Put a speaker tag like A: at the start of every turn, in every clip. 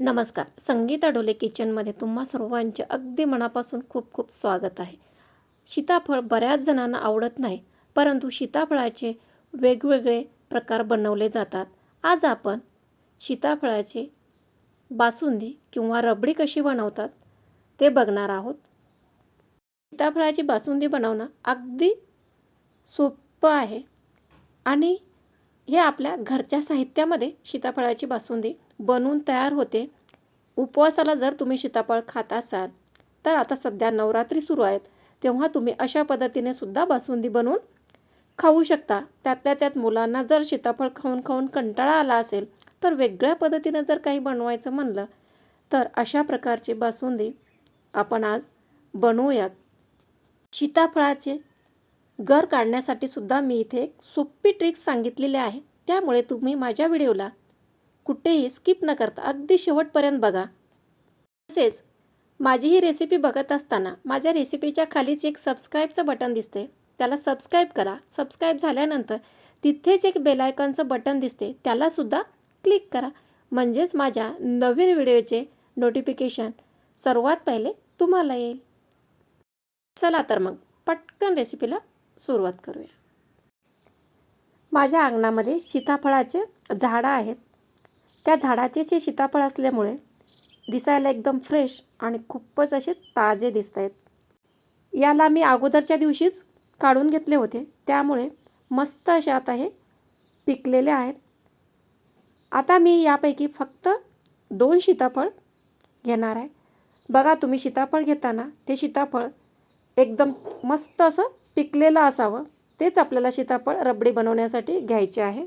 A: नमस्कार. संगीता डोले किचनमध्ये तुम्हा सर्वांचे अगदी मनापासून खूप खूप स्वागत आहे. सीताफळ बऱ्याच जणांना आवडत नाही परंतु सीताफळाचे वेगवेगळे प्रकार बनवले जातात. आज आपण सीताफळाचे बासुंदी किंवा रबडी कशी बनवतात ते बघणार आहोत. सीताफळाची बासुंदी बनवणं अगदी सोपं आहे आणि हे आपल्या घरच्या साहित्यामध्ये सीताफळाची बासुंदी बनवून तयार होते. उपवासाला जर तुम्ही सीताफळ खात असाल तर आता सध्या नवरात्री सुरू आहेत. तेव्हा तुम्ही अशा पद्धतीने सुद्धा बासुंदी बनवून खाऊ शकता. त्यातल्या त्यात मुलांना जर सीताफळ खाऊन खाऊन कंटाळा आला असेल तर वेगळ्या पद्धतीने जर काही बनवायचं म्हणलं तर अशा प्रकारची बासुंदी आपण आज बनवूयात. सीताफळाचे घर काढण्यासाठी सुद्धा मी इथे एक सोपी ट्रिक्स सांगितलेली आहे. त्यामुळे तुम्ही माझ्या व्हिडिओला कुठेही स्किप न करता अगदी शेवटपर्यंत बघा. तसेच माझी ही रेसिपी बघत असताना माझ्या रेसिपीच्या खालीच एक सबस्क्राईबचं बटन दिसते. त्याला सबस्क्राईब करा. सबस्क्राईब झाल्यानंतर तिथेच एक बेलायकॉनचं बटन दिसते. त्यालासुद्धा क्लिक करा. म्हणजेच माझ्या नवीन व्हिडिओचे नोटिफिकेशन सर्वात पहिले तुम्हाला येईल. चला तर मग पटकन रेसिपीला सुरुवात करूया. माझ्या अंगणामध्ये सीताफळाचे झाडं आहेत. त्या झाडाचे जे सीताफळ असल्यामुळे दिसायला एकदम फ्रेश आणि खूपच असे ताजे दिसत आहेत. याला मी अगोदरच्या दिवशीच काढून घेतले होते. त्यामुळे मस्त असे आता हे पिकलेले आहेत. आता मी यापैकी फक्त दोन सीताफळ घेणार आहे. बघा तुम्ही सीताफळ घेताना ते सीताफळ एकदम मस्त असं पिकलेलं असावं तेच आपल्याला सीताफळ रबडी बनवण्यासाठी घ्यायचे आहे.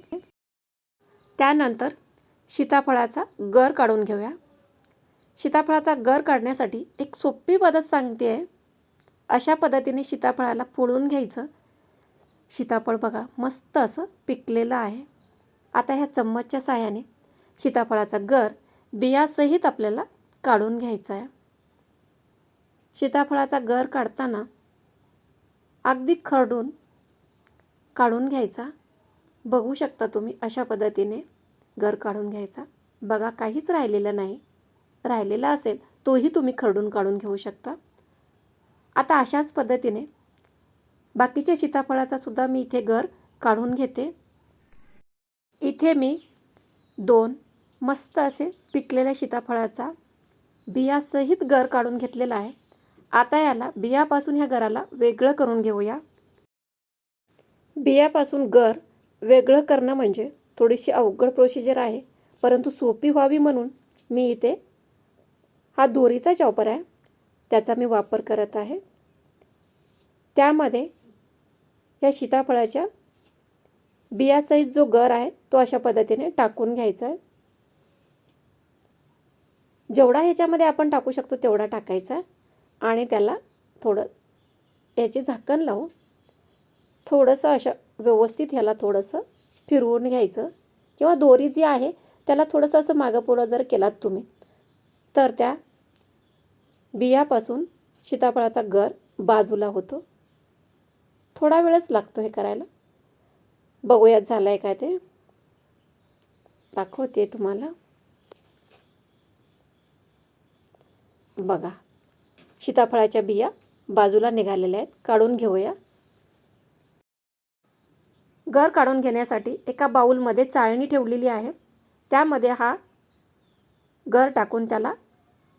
A: त्यानंतर सीताफळाचा गर काढून घेऊया. सीताफळाचा गर काढण्यासाठी एक सोपी पद्धत सांगते. आहे अशा पद्धतीने सीताफळाला फोडून घ्यायचं. सीताफळ बघा मस्त असं पिकलेलं आहे. आता ह्या चम्मचच्या साह्याने सीताफळाचा गर बियासहित आपल्याला काढून घ्यायचा आहे. सीताफळाचा गर काढताना अगदी खरडून काढून घ्यायचा. बघू शकता तुम्ही अशा पद्धतीने गर काढून घ्यायचा. बघा काहीच राहिलेलं नाही. राहिलेला असेल तोही तुम्ही खरडून काढून घेऊ शकता. आता अशाच पद्धतीने बाकीच्या सीताफळाचा सुद्धा मी इथे गर काढून घेते. इथे मी दोन मस्त असे पिकलेल्या सीताफळाचा बियासहित गर काढून घेतलेला आहे. आता याला बियापासून ह्या गराला वेगळं करून घेऊया. बियापासून गर वेगळं करणं म्हणजे थोडीशी अवघड प्रोसिजर आहे परंतु सोपी व्हावी म्हणून मी इथे हा दोरीचा चॉपर आहे त्याचा मी वापर करत आहे. त्यामध्ये या सीताफळाच्या बियासहित जो गर आहे तो अशा पद्धतीने टाकून घ्यायचा आहे. जेवढा ह्याच्यामध्ये आपण टाकू शकतो तेवढा टाकायचा आणि त्याला थोडं याचे झाकण लावून थोडंसं अशा व्यवस्थित ह्याला थोडंसं फिरवून घ्यायचं. किंवा दोरी जी आहे त्याला थोडंसं असं मागंपुरं जर केलात तुम्ही तर त्या बियापासून सीताफळाचा गर बाजूला होतो. थोडा वेळच लागतो हे करायला. बघूयात झालं आहे काय ते. दाखवते तुम्हाला. बघा. सीताफळाच्या बिया बाजूला निघालेल्या आहेत. काढून घेऊया. घर काढून घेण्यासाठी एका बाऊलमध्ये चाळणी ठेवलेली आहे. त्यामध्ये हा घर टाकून त्याला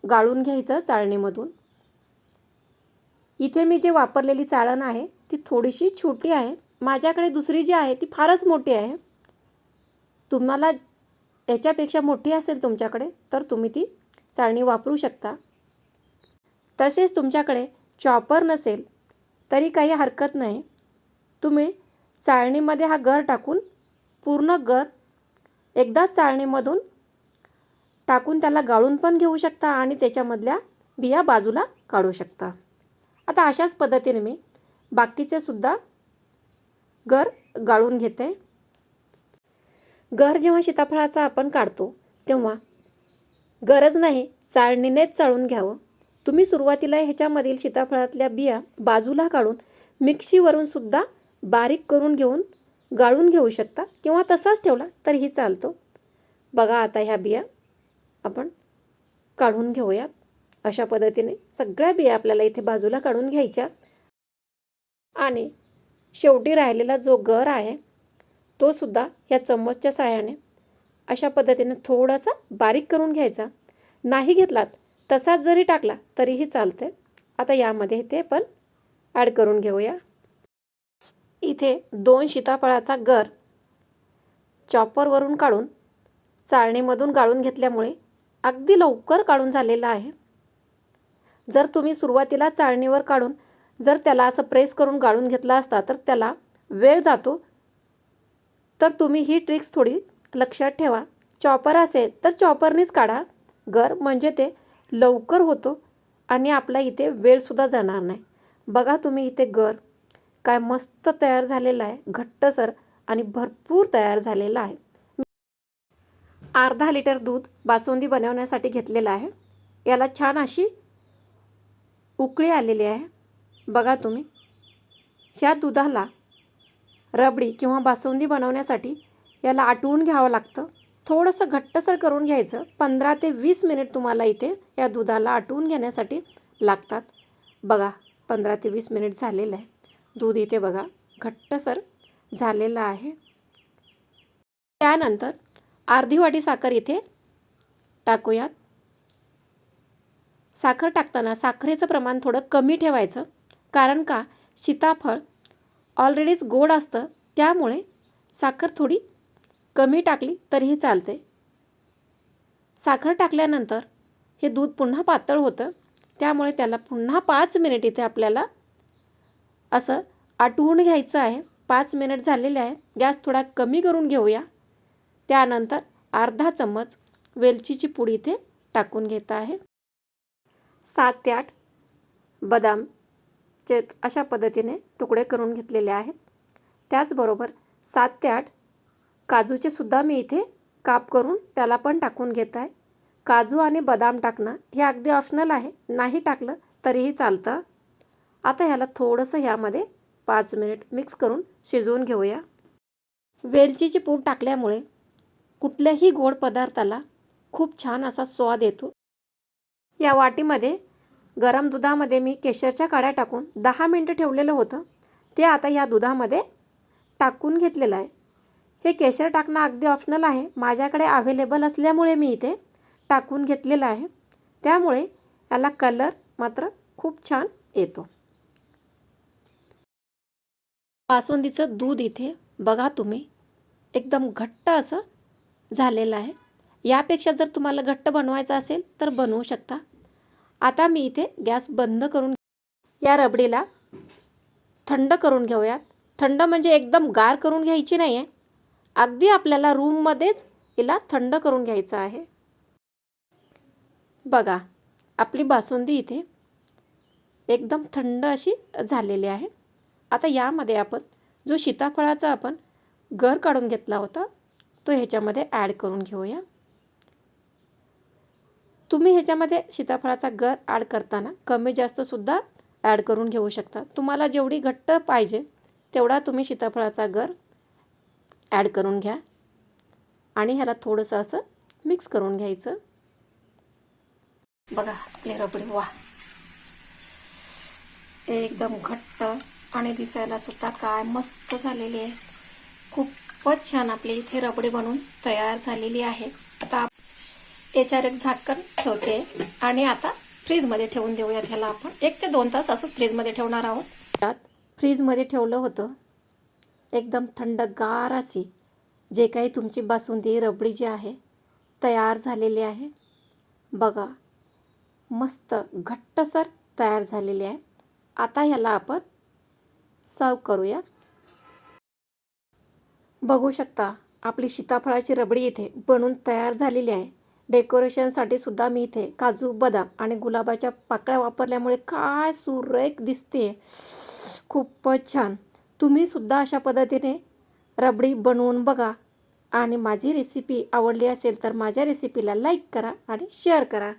A: गाळून घ्यायचं चाळणीमधून. इथे मी जे वापरलेली चाळण आहे ती थोडीशी छोटी आहे. माझ्याकडे दुसरी जी आहे ती फारच मोठी आहे. तुम्हाला याच्यापेक्षा मोठी असेल तुमच्याकडे तर तुम्ही ती चाळणी वापरू शकता. तसेच तुमच्याकडे चॉपर नसेल तरी काही हरकत नाही. तुम्ही चाळणीमध्ये हा गर टाकून पूर्ण गर एकदाच चाळणीमधून टाकून त्याला गाळून पण घेऊ शकता आणि त्याच्यामधल्या बिया बाजूला काढू शकता. आता अशाच पद्धतीने मी बाकीचे सुद्धा गर गाळून घेते. गर जेव्हा सीताफळाचा आपण काढतो तेव्हा गरज नाही चाळणीनेच चाळून घ्यावं. तुम्ही सुरुवातीला ह्याच्यामधील सीताफळातल्या बिया बाजूला काढून मिक्सीवरून सुद्धा बारीक करून घेऊन गाळून घेऊ शकता किंवा तसाच ठेवला तरीही चालतो. बघा आता ह्या बिया आपण काढून घेऊयात. अशा पद्धतीने सगळ्या बिया आपल्याला इथे बाजूला काढून घ्यायच्या. आणि शेवटी राहिलेला जो गर आहे तो सुद्धा या चम्मचच्या सहाय्याने अशा पद्धतीने थोडासा बारीक करून घ्यायचा. नाही घेतलात तसाच जरी टाकला तरीही चालते आता यामध्ये ते पण ॲड करून घेऊया. इथे दोन सीताफळाचा गर चॉपरवरून काढून चाळणीमधून गाळून घेतल्यामुळे अगदी लवकर काढून झालेला आहे. जर तुम्ही सुरुवातीला चाळणीवर काढून जर त्याला असं प्रेस करून गाळून घेतला असता तर त्याला वेळ जातो. तर तुम्ही ही ट्रिक्स थोडी लक्षात ठेवा. चॉपर असेल तर चॉपरनीच काढा. गर म्हणजे ते लवकर होतो आणि आपला इथे वेळसुद्धा जाणार नाही. बघा तुम्ही इथे गर. काय मस्त तयार झालेला आहे. घट्टसर आणि भरपूर तयार झालेला आहे. अर्धा लिटर दूध बासुंदी बनवण्यासाठी घेतलेलं आहे. याला छान अशी उकळी आलेली आहे. बघा तुम्ही. ह्या दुधाला रबडी किंवा बासुंदी बनवण्यासाठी याला आटवून घ्यावं लागतं. थोडंसं घट्टसर करून घ्यायचं. पंधरा ते वीस मिनिट तुम्हाला इथे या दुधाला आटवून घेण्यासाठी लागतात. बघा पंधरा ते वीस मिनिट झालेलं आहे. दूध इथे बघा घट्टसर झालेलं आहे. त्यानंतर अर्धी वाटी साखर इथे टाकूयात. साखर टाकताना साखरेचं प्रमाण थोडं कमी ठेवायचं. कारण का? सीताफळ ऑलरेडीच गोड असतं त्यामुळे साखर थोडी कमी टाकली तरीही चालते. साखर टाकल्यानंतर हे दूध पुन्हा पातळ होतं. त्यामुळे त्याला पुन्हा पाच मिनिट इथे आपल्याला असं आटवून घ्यायचं आहे. पाच मिनिट झालेले आहे. गॅस थोडा कमी करून घेऊया. त्यानंतर अर्धा चम्मच वेलचीची पूड इथे टाकून घेत आहे. सात ते आठ बदामचे अशा पद्धतीने तुकडे करून घेतलेले आहेत. त्याचबरोबर सात ते आठ काजूचे सुद्धा मी इथे काप करून त्याला पण टाकून घेत आहे. काजू आणि बदाम टाकणं हे अगदी ऑप्शनल आहे. नाही टाकलं तरीही चालतं. आता ह्याला थोडंसं ह्यामध्ये पाच मिनिट मिक्स करून शिजवून घेऊया. वेलचीची पूड टाकल्यामुळे कुठल्याही गोड पदार्थाला खूप छान असा स्वाद येतो. या वाटीमध्ये गरम दुधामध्ये मी केशरच्या काड्या टाकून दहा मिनटं ठेवलेलं होतं. ते आता या दुधामध्ये टाकून घेतलेलं आहे. हे केशर टाकणं अगदी ऑप्शनल आहे. माझ्याकडे अवेलेबल असल्यामुळे मी इथे टाकून घेतलेलं आहे. त्यामुळे याला कलर मात्र खूप छान येतो. बासुंदीचं दूध इथे बघा तुम्ही एकदम घट्ट असं झालेलं आहे. यापेक्षा जर तुम्हाला घट्ट बनवायचं असेल तर बनवू शकता. आता मी इथे गॅस बंद करून या रबडीला थंड करून घेऊयात. थंड म्हणजे एकदम गार करून घ्यायची नाही आहे अगदी आपल्याला रूममध्येच हिला थंड करून घ्यायचं आहे. बघा आपली बासुंदी इथे एकदम थंड अशी झालेली आहे. आता यामध्ये आपण जो सीताफळाचा आपण गर काढून घेतला होता तो ह्याच्यामध्ये ॲड करून घेऊया. तुम्ही ह्याच्यामध्ये सीताफळाचा गर ॲड करताना कमी जास्तसुद्धा ॲड करून घेऊ शकता. तुम्हाला जेवढी घट्ट पाहिजे तेवढा तुम्ही सीताफळाचा गर ॲड करून घ्या. आणि ह्याला थोडंसं असं मिक्स करून घ्यायचं. बघा आपले रबडी वा. एकदम घट्ट आणि दिसायला सुद्धा काय मस्त झालेली आहे. खूपच छान आपली इथे रबडी बनवून तयार झालेली आहे. आता याच्यावर एक झाकण ठेवते आणि आता फ्रीजमध्ये ठेवून देऊयात. ह्याला आपण एक ते दोन तास असंच फ्रीजमध्ये ठेवणार आहोत. त्यात फ्रीजमध्ये ठेवलं होतं. एकदम थंडगार अशी जे काही तुमची बासुंदी रबडी जी आहे तयार झालेली आहे. बघा मस्त घट्टसर तयार झालेली आहे. आता ह्याला आपण सर्व करूया. बघू शकता आपली सीताफळाची रबडी इथे बनून तयार झालेली आहे. डेकोरेशनसाठी सुद्धा मी इथे काजू बदाम आणि गुलाबाच्या पाकळ्या वापरल्यामुळे काय सुरेख दिसते खूपच छान. तुम्ही सुद्धा अशा पद्धतीने रबडी बनवून बघा. आणि माझी रेसिपी आवडली असेल तर माझ्या रेसिपीला लाईक करा आणि शेअर करा.